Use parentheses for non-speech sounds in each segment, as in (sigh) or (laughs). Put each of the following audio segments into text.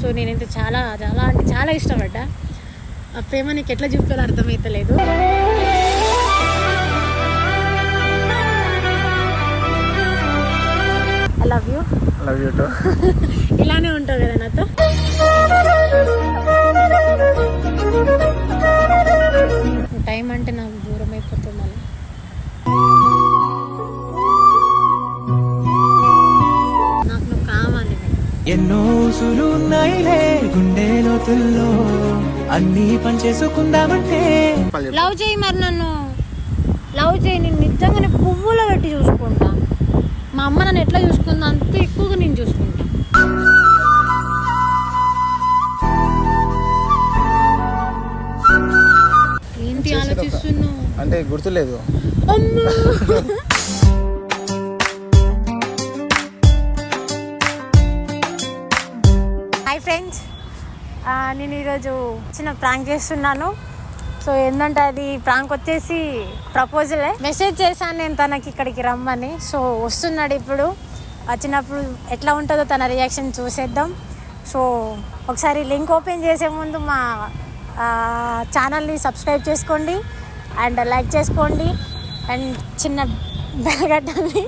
So నేనైతే చాలా చాలా అంటే చాలా ఇష్టపడ్డా. ఆ ప్రేమ నీకు ఎట్లా చూపాలో అర్థమైతలేదు. I love you love you too ఇలానే ఉంటావు కదా నాతో? టైం అంటే నాకు ఎన్నో ఊసులు ఉన్నాయిలే గుండె లోతుల్లో. అన్నీ పనిచేసుకుందామంటే. లవ్ చేయి మరి నన్ను. లవ్ చేయి నేను నిజంగా నేను పువ్వులో పెట్టి చూసుకుంటా. మా అమ్మ నన్ను ఎట్లా చూసుకుందా అంత ఎక్కువగా నేను చూసుకుంటా. ఏంటి ఆలోచిస్తున్నావు? అంటే గుర్తులేదు. అమ్మా. (laughs) Hi friends. నేను ఈరోజు చిన్న ప్రాంక్ చేస్తున్నాను. సో ఏంటంటే అది ప్రాంక్ వచ్చేసి ప్రపోజలే మెసేజ్ చేశాను నేను తనకి ఇక్కడికి రమ్మని. సో వస్తున్నాడు ఇప్పుడు. వచ్చినప్పుడు ఎట్లా ఉంటుందో తన రియాక్షన్ చూసేద్దాం. సో ఒకసారి లింక్ ఓపెన్ చేసే ముందు మా ఛానల్ని సబ్స్క్రైబ్ చేసుకోండి. అండ్ లైక్ చేసుకోండి. అండ్ చిన్న బెల్గడ్డల్ని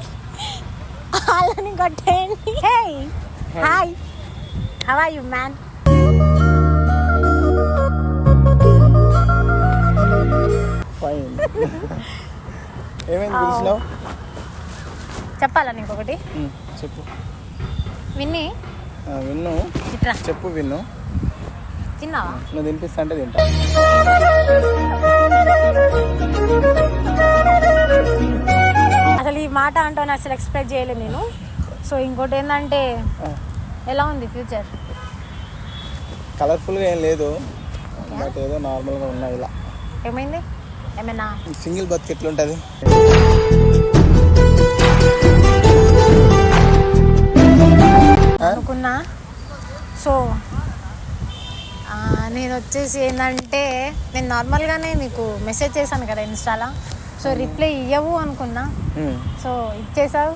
వాళ్ళని (laughs) కొట్టేయండి. Hi how are you man ఏమైంది పిలిచినావు? చెప్పాలా ఇంకొకటి ఉమ్, చెప్పు. విన్ని? విన్ను. చెప్పు విన్ను. తిన్నావా? నువ్వు తినిపిస్తా అంటే తింటా. అసలు ఈ మాట అంటాను అసలు ఎక్స్పెక్ట్ చేయలేదు నేను. సో ఇంకోటి ఏంటంటే ఎలా ఉంది ఫ్యూచర్? కలర్ఫుల్గా ఏం లేదు. బట్ ఏదో నార్మల్గా ఉన్నాయి ఇలా. ఏమైంది? ఏమైనా? సింగిల్ బతుకు ఎట్లుంటుంది? అనుకున్నా. సో నేను వచ్చేసి ఏంటంటే నేను నార్మల్గానే నీకు మెసేజ్ చేశాను కదా ఇన్స్టాలో. సో రిప్లై ఇవ్వవు అనుకున్నా. సో ఇచ్చేసావు.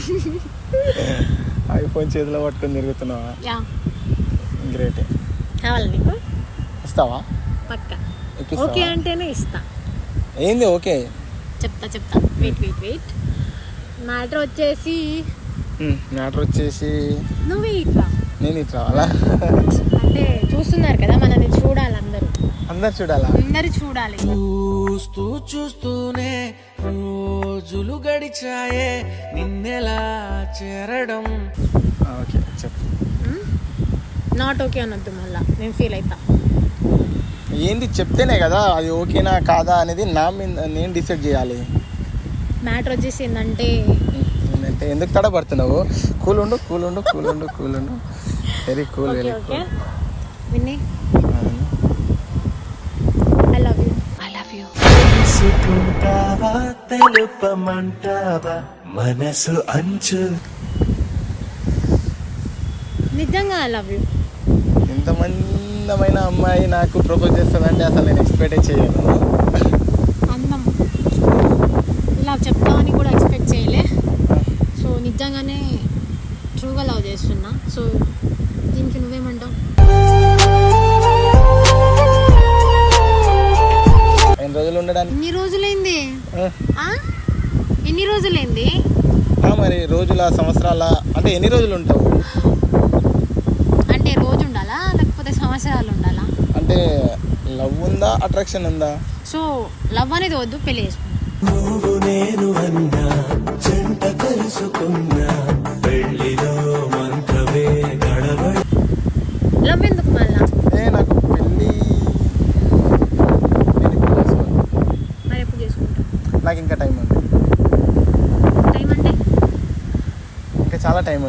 (laughs) ఐఫోన్ చేతిలో పట్టుకొని తిరుగుతున్నావా? యా. గ్రేట్ కావాలి నీకు? ఇస్తావా? పక్క? ఓకే అంటేనే ఇస్తా. ఏంది ఓకే? చెప్తా చెప్తా. వెయిట్ వెయిట్ వెయిట్ మ్యాటర్ వచ్చేసి మ్యాటర్ వచ్చేసి నువ్వే ఇట్లా. నేను ఇటు రావాలా అంటే చూస్తున్నారు కదా మనల్ని చూడాలి అందరూ. అందరు చూడాలా? అందరూ చూడాలి. చూస్తూ చూస్తూనే రోజులు గడిచాయే. నిన్నెలా చేరడం? ఓకే చెప్పు. నాట్ ఓకే అనొద్దు మళ్ళా. నేను ఫీల్ అవుతా ఏంది చెప్తేనే కదా అది ఓకేనా కాదా అనేది నా మీద నేను డిసైడ్ చేయాలి. మ్యాటర్ వచ్చేసి ఏంటంటే అంటే ఎందుకు తడబడుతున్నావు? కూల్ ఉండు కూల్ ఉండు కూల్ ఉండు కూల్ ఉండు. Very cool okay very okay cool విన్ని. తెలుసుకుంటావా తెలుపమంటావా? మనసు అంచు. నిజంగా ఐ లవ్ యూ ఇంత మందమైన అమ్మాయి నాకు ప్రపోజ్ చేస్తుందంటే అసలు నేను ఎక్స్పెక్టే చేయను. అందం ఇలా చెప్తామని కూడా ఎక్స్పెక్ట్ చేయలే. సో నిజంగానే ట్రూగా లవ్ చేస్తున్నా. సో దీనికి నువ్వేమంటావు? రోజులు ఉండడానికి ఎన్ని రోజులైంది? ఎన్ని రోజులైంది? ఆ, మరి రోజుల సంవత్సరాల? అంటే ఎన్ని రోజులు ఉంటావు అంటే రోజు ఉండాలా లేకపోతే సంవత్సరాలు ఉండాలా అంటే లవ్ ఉందా అట్రాక్షన్ ఉందా సో లవ్ అనేది వద్దు పెళ్ళి చేసుకుంటాం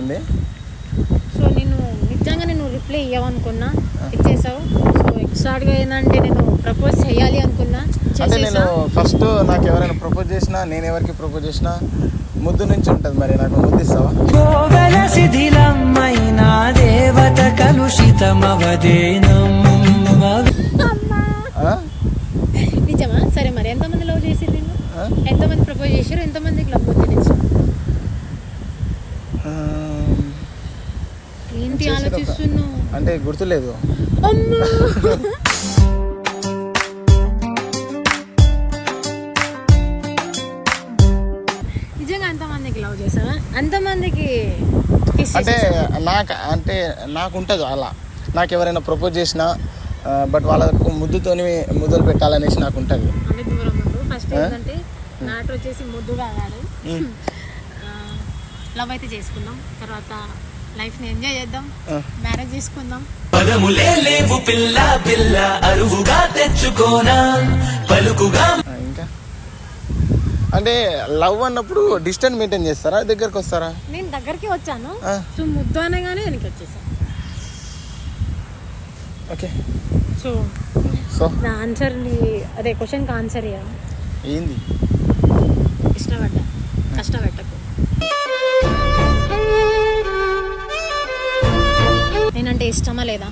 ఉంది సో నేను నిజంగా నేను రిప్లై ఇవ్వనుకున్నా ఇచ్చేసావు. సో ఎక్స్ట్రాగా ఏంటంటే నేను ప్రపోజ్ చేయాలి అనుకున్నా. అంటే నేను ఫస్ట్ నాకు ఎవరైనా ప్రపోజ్ చేసినా నేను ఎవరికి ప్రపోజ్ చేసినా ముద్దు నుంచి ఉంటుంది మరి నాకు ముద్దు ఇస్తావా? గోగల శిథిలమైన దేవత కలుషితమవదేనం? నిజమా? సరే మరి ఎంతమంది లవ్ చేసింది? ఎంతమంది ప్రపోజ్ చేశారు ఎంతమందికి లవ్ తెలియచ్చు ఆ, ఏంటి ఆలోచిస్తున్నావు? అంటే గుర్తులేదు. నిజంగా అంతమందికి లవ్ చేసావా? అంతమందికి అంటే? నాకు అంటే నాకు ఉంటుంది అలా. నాకు ఎవరైనా ప్రపోజ్ చేసినా బట్ వాళ్ళకు ముద్దుతోని ముద్దులు పెట్టాలనేసి నాకు ఉంటుంది ఫస్ట్? ఏంటంటే మ్యాటర్ వచ్చేసి ముద్దు కాగాడు లవ్ అయితే చేసుకుందాం. తర్వాత లైఫ్ని ఎంజాయ్ చేద్దాం. మ్యారేజ్ చేసుకుందాం. పదములే లేవు పిల్ల పిల్ల అరువుగా తెచ్చుకోనా పలుకుగా ఇంకా? అంటే లవ్ అన్నప్పుడు డిస్టెన్స్ మెయింటైన్ చేస్తారా? దగ్గరకు వస్తారా? నేను దగ్గరికి వచ్చాను. సో ముద్దు అనగానే వెనక్కి వచ్చేసాను. ఓకే. So so? నా ఆన్సర్ని అదే క్వశ్చన్కి ఆన్సర్ ఇయ్య ఏంది? ఇష్టపడ్డా? కష్టపెట్టకు. నేనంటే ఇష్టమా లేదా?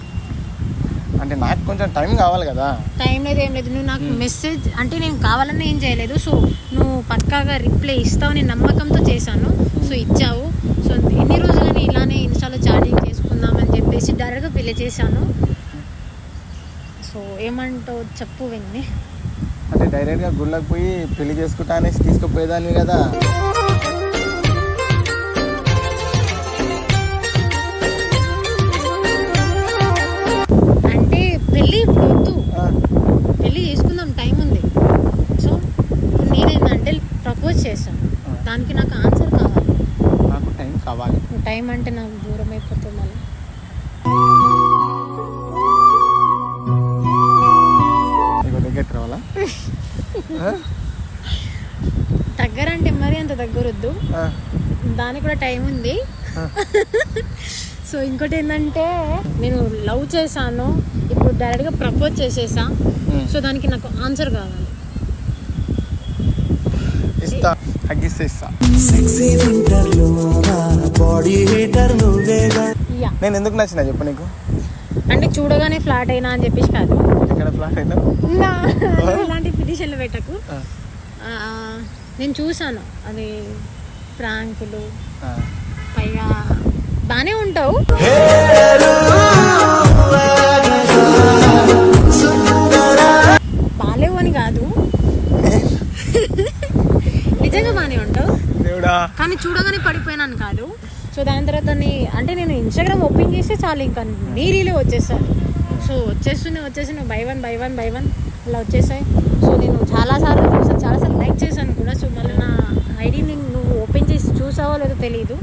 అంటే నాకు కొంచెం టైం కావాలి కదా. టైం లేదు ఏం లేదు. నువ్వు నాకు మెసేజ్ అంటే నేను కావాలని ఏం చేయలేదు. సో నువ్వు పక్కాగా రిప్లై ఇస్తావు నేను నమ్మకంతో చేశాను. సో ఇచ్చావు. సో ఎన్ని రోజులని ఇలానే ఇన్స్టాలో చాటింగ్ చేసుకుందామని చెప్పేసి డైరెక్ట్గా పెళ్ళి చేశాను. సో ఏమంటావు చెప్పు విన్ని అంటే డైరెక్ట్గా గుళ్ళకి పోయి పెళ్ళి చేసుకుంటా అనేసి తీసుకుపోయేదాన్ని కదా. టైం అంటే నాకు దూరం అయిపోతుంది మళ్ళీ? దగ్గర అంటే (laughs) మరీ అంత దగ్గర వద్దు ఆ, దానికి కూడా టైం ఉంది. (laughs) సో ఇంకోటి ఏంటంటే నేను లవ్ చేశాను. ఇప్పుడు డైరెక్ట్గా ప్రపోజ్ చేసేసా. సో దానికి నాకు ఆన్సర్ కావాలి. ఇస్తా తగ్గిస్తే నేను ఎందుకు నచ్చిన చెప్పు నీకు? అంటే చూడగానే ఫ్లాట్ అయినా అని చెప్పేసి కాదు. ఎక్కడ ఫ్లాట్ అయినా? నా, ఇలాంటి పిటిషన్లు పెట్టకు. నేను చూసాను. అది ప్రాంకులు ఆ. పైగా బాగానే ఉంటావు. కానీ చూడగానే పడిపోయినాను కాదు. సో దాని తర్వాత అంటే నేను ఇన్స్టాగ్రామ్ ఓపెన్ చేస్తే చాలు ఇంకా నీ రీలే వచ్చేసాను సో వచ్చేస్తున్నాయి వచ్చేసి by one by one by one అలా వచ్చేసాయి సో నేను చాలాసార్లు చూసాను చాలాసార్లు లైక్ చేశాను కూడా. సో మళ్ళీ నా ఐడిని నువ్వు ఓపెన్ చేసి చూసావో లేదో తెలియదు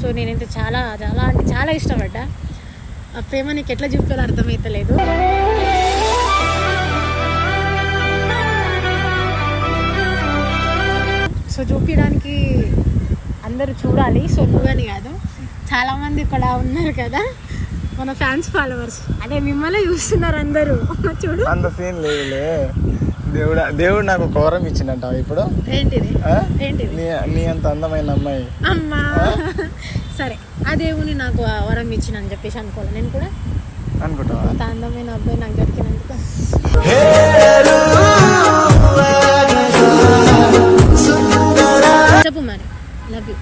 సో నేనైతే చాలా చాలా అంటే చాలా ఇష్టపడ్డా. ఆ ప్రేమ నీకు ఎట్లా చూపాలో అర్థమవుతలేదు సో చూపించడానికి అందరూ చూడాలి. సో నువ్వని కాదు. చాలా మంది ఇక్కడ ఉన్నారు కదా. మన ఫ్యాన్స్ ఫాలోవర్స్ అదే మిమ్మల్ని చూస్తున్నారు అందరూ. (laughs) చూడు. అంత సీన్ లేదులే. దేవుడా దేవుడు నాకు ఒక వరం ఇచ్చిందంట ఇప్పుడు. ఏంటిది? ఏంటిది? నీ అంత అందమైన అమ్మాయి. అమ్మా. (laughs) సరే ఆ దేవుని నాకు ఆ వరం ఇచ్చిన అని చెప్పేసి అనుకోవాలి? నేను కూడా అనుకుంటావా? అంత అందమైన అబ్బాయి నాకు దొరికినందుకు. లవ్ యూ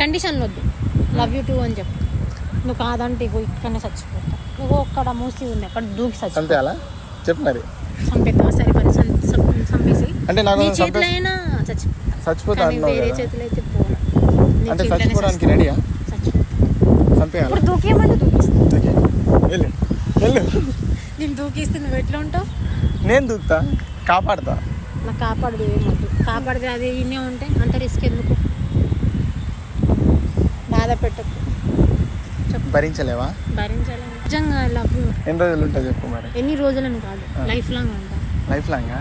కండిషన్ వద్దు లవ్ యూ టూ అని చెప్పు. నువ్వు కాదంటే ఇగో ఇక్కడనే చచ్చిపోతా. నువ్వు ఒక్కడ మూసి ఉంది అక్కడ దూకి చచ్చిపో. చంపేయాలా చెప్పు మరి. సరే మరి చంపేసి. అంటే నాకు చేతిలో అయినా చచ్చిపోతా చచ్చిపోతా వేరే చేతిలో అయితే పోను అంటే చచ్చిపోవడానికి చచ్చిపోతా. రెడీయా చచ్చిపోతా. చంపేయాలా? ఇప్పుడు దూకిస్తా. వెళ్ళు. వెళ్ళు. నేను దూకిస్తే నువ్వు ఎట్లా ఉంటావు? నేను దూకుతా. కాపాడుతా. నాకు కాపాడదు ఏమొద్దు కాపాడితే అది ఇన్నే ఉంటే అంత రిస్క్ ఎందుకు? బాధ పెట్టకు. చెప్పు. భరించలేవా? భరించాలి. నిజంగా లవ్. ఎన్ని రోజులు ఉంటుంది చెప్పు మరి? ఎన్ని రోజులని కాదు. లైఫ్ లాంగ్ ఉంటా లైఫ్ లాంగా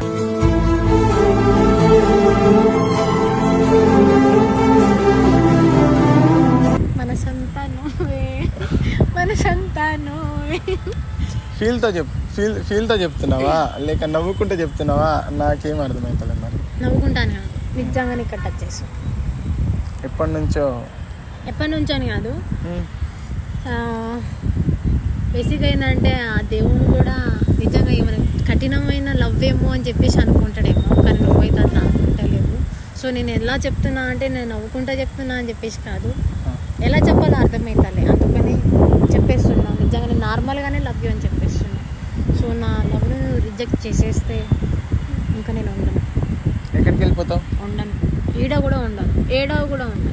మనసంతా నువ్వే మనసంతా నువ్వే ఫీల్తో చెప్పు. ఫీల్ ఫీల్తో చెప్తున్నావా? లేక నవ్వుకుంటే చెప్తున్నావా? నాకేం అర్థమవుతలేదు మరి. నవ్వుకుంటాను కాదు. నిజంగా ఇక్కడ టచ్ చేసు ఎప్పటి నుంచో? ఎప్పటి నుంచో అని కాదు. బేసిక్ ఏంటంటే ఆ దేవుడు కూడా నిజంగా ఏమైనా కఠినమైన లవ్ ఏమో అని చెప్పేసి అనుకుంటాడేమో కానీ నువ్వైతే అది సో నేను ఎలా చెప్తున్నా అంటే నేను నవ్వుకుంటా చెప్తున్నా అని చెప్పేసి కాదు. ఎలా చెప్పాలో అర్థమవుతాలే అందుకని చెప్పేస్తున్నా నిజంగా నేను నార్మల్గానే లవ్ యూ అని చెప్పేస్తున్నా సో నా లవ్ను రిజెక్ట్ చేసేస్తే ఇంకా నేను ఉండను. ఎక్కడికి వెళ్ళిపోతావు ఉండను. ఈడ కూడా ఉండను. ఏడవ కూడా ఉండను.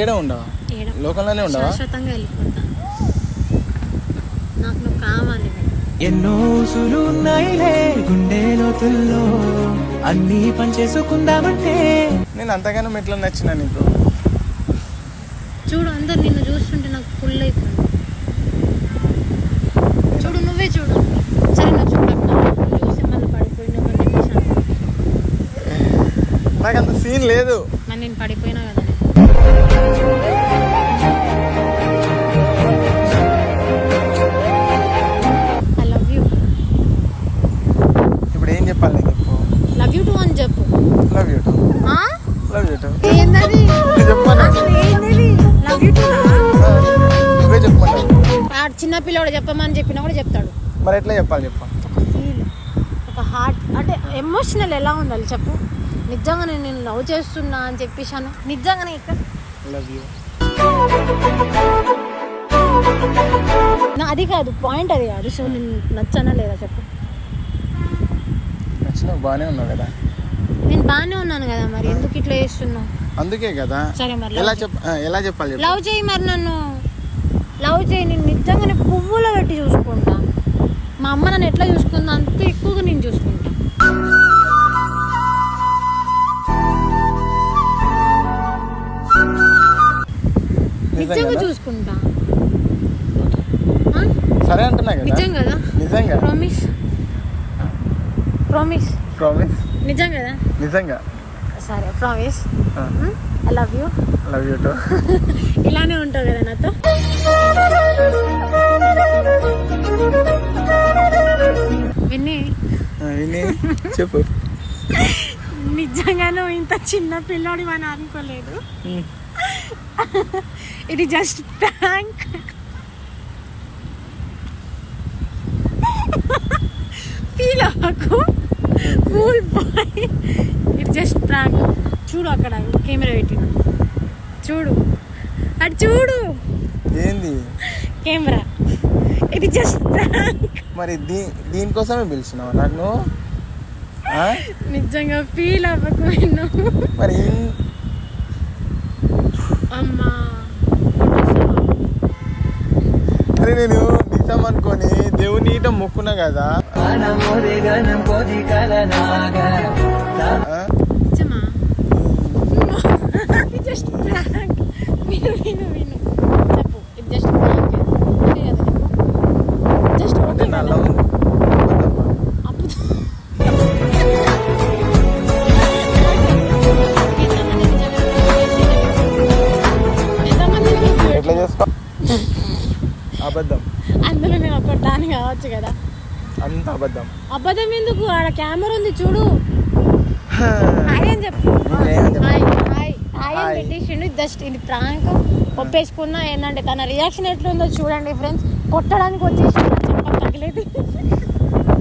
ఏడా ఉండవా? ఏడ. లోకంలోనే ఉండవా? శాశ్వతంగా వెళ్ళిపోతా. నాకు నువ్వు కావాలి. ఎన్నో ఊసులు ఉన్నాయిలే గుండె లోతుల్లో. అన్నీ పనిచేసుకుందామంటే. నేను అంతగానో ఎట్లా నచ్చిన నీకు? చూడు అందరు నిన్ను చూస్తుంటే నాకు ఫుల్ అవుతుంది చూడు నువ్వే చూడు సరే నువ్వు చూడక్క నువ్వు చూసి మళ్ళీ పడిపోయినావు అని చెప్పేసి అనుకో. నాకు అంత సీన్ లేదు. మరి నేను పడిపోయినా కదా. ఐ లవ్ యూ ఇప్పుడు ఏం చెప్పాలి నేను చెప్పు? లవ్ యూ టూ అని చెప్పు. లవ్ యూ టూ ఆ? లవ్ యూ టూ ఏందది? చెప్పమన్నా? అసలు ఏందది? లవ్ యూ టూ నువ్వే చెప్పమన్నావు చిన్న పిల్లవాడు చెప్పమని చెప్పినా కూడా చెప్తాడు. మరి ఎట్లా చెప్పాలి చెప్పు. ఒక ఫీల్ ఒక హార్ట్ అంటే ఎమోషనల్ ఎలా ఉండాలి చెప్పు? నిజంగానే నేను లవ్ చేస్తున్నా అని చెప్పేసాను నిజంగానే ఇక్కడ. నా అది కాదు పాయింట్ అది కాదు. సో నేను నచ్చానా లేదా చెప్పు. నచ్చిన బాగానే ఉన్నావు కదా? నేను బాగానే ఉన్నాను కదా మరి. ఎందుకు ఇట్లా చేస్తున్నావు? అందుకే కదా. సరే మరి ఎలా చెప్ ఎలా చెప్పాలి చెప్పు. లవ్ చేయి మరి నన్ను. లవ్ చేయి నేను నిజంగానే పువ్వులో పెట్టి చూసుకుంటా. మా అమ్మ నన్ను ఎట్లా చూసుకుందా అంత ఎక్కువగా నేను చూసుకుంటా. నిజంగా చూసుకుంటా? సరే అంటున్నా కదా? నిజం కదా? నిజంగా? ప్రామిస్ ప్రామిస్ ప్రామిస్ నిజం కదా? నిజంగా? సరే promise I love you love you too ఇలానే ఉంటావు కదా నాతో? విన్నీ. చెప్పు. (laughs) నిజంగా నువ్వు ఇంత చిన్న పిల్లోడి అని అనుకోలేదు ఇది జస్ట్ ప్రాంక్ ఫీల్ అవ్వకు కూల్ బాయ్ ఇది జస్ట్ ప్రాంక్ చూడు అక్కడ కెమెరా పెట్టిన చూడు. అటు చూడు. ఏంది? కెమెరా ఇది జస్ట్ ప్రాంక్ మరి దీ దీనికోసమే పిలిచినావు నాకు ఆ? నిజంగా ఫీల్ అవ్వకు మరి అరే నేను నిజం అనుకొని దేవుని ఈట మొక్కున్నా కదా. జస్ట్ (laughs) విను దాని కావచ్చు కదా. అంత అబద్ధం. అబద్ధం ఎందుకు? ఆడ కెమెరా ఉంది చూడు. హాయ్ అని చెప్పు? హాయ్ హాయ్ హాయ్ అని. పెట్టేసిండు. జస్ట్ ఇది ప్రాంక్ ఒప్పేసుకున్నా ఏంటంటే తన రియాక్షన్ ఎట్లుందో చూడండి ఫ్రెండ్స్ కొట్టడానికి వచ్చేసి చెప్ప తగలేదు